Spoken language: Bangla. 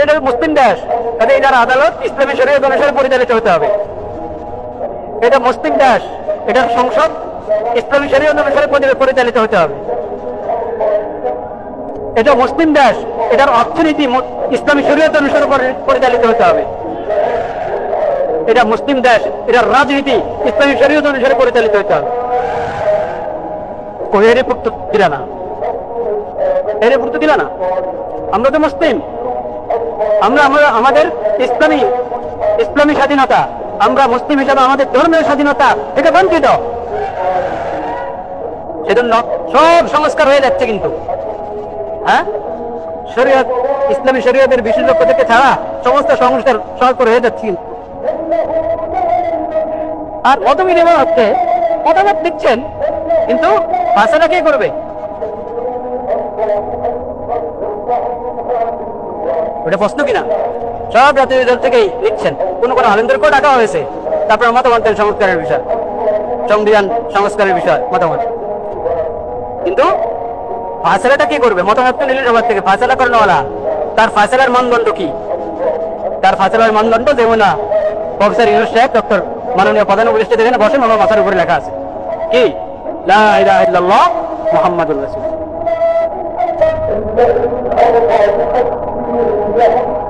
এটা মুসলিম দেশ কাজে এটার আদালত ইসলামী শরীয়ত অনুসারে পরিচালিত হতে হবে। এটা মুসলিম দেশ, এটার সংসদ ইসলামী শরীয়ত অনুসারে পরিচালিত হতে হবে। এটা মুসলিম দেশ, এটার অর্থনীতি ইসলামী শরীয়ত অনুসারে পরিচালিত হতে হবে। এটা মুসলিম দেশ, এটার রাজনীতি ইসলামী শরীয়ত অনুসারে পরিচালিত হতে হবে। এর পুক্ত দিলা না? এর পুক্ত দিলা না? আমরা তো মুসলিম। আমরা আমরা আমাদের ইসলামী ইসলামী স্বাধীনতা, আমরা মুসলিম হিসাবে আমাদের ধর্মের স্বাধীনতা, এটা বঞ্চিত। সেজন্য সব সংস্কার হয়ে যাচ্ছে কিন্তু। হ্যাঁ? শরীয়ত, ইসলামী শরীয়তের বিশেষজ্ঞ থেকে ছাড়া সমস্ত সংস্কার সংস্কার হয়ে যাচ্ছে। আর আর মতবিনিময় হচ্ছে মতামত দিচ্ছেন, কিন্তু ভাষাটা কে করবে? ওটা প্রশ্ন কিনা? সব জাতীয় দল থেকেই নিচ্ছেন কোন কোন আলেমদেরকেও ডাকা হয়েছে। তারপর মতামত দেন সংস্কারের বিষয়। সংবিধান সংস্কারের বিষয়, মতামত। কিন্তু ফাঁসলাটা কি করবে? মতামত তো নিলে সবার থেকে। ফাঁসলা করানোওয়ালা তার ফাঁসলার মানদণ্ড কি? তার ফাঁসলার মানদণ্ড যেমন না প্রফেসর ইউনুস সাহেব, ডক্টর মাননীয় প্রধান উপদেষ্টা যেখানে বসেন আমার মাথার উপরে লেখা আছে। কি? লা ইলাহা ইল্লাল্লাহ মুহাম্মাদুর রাসূল। level,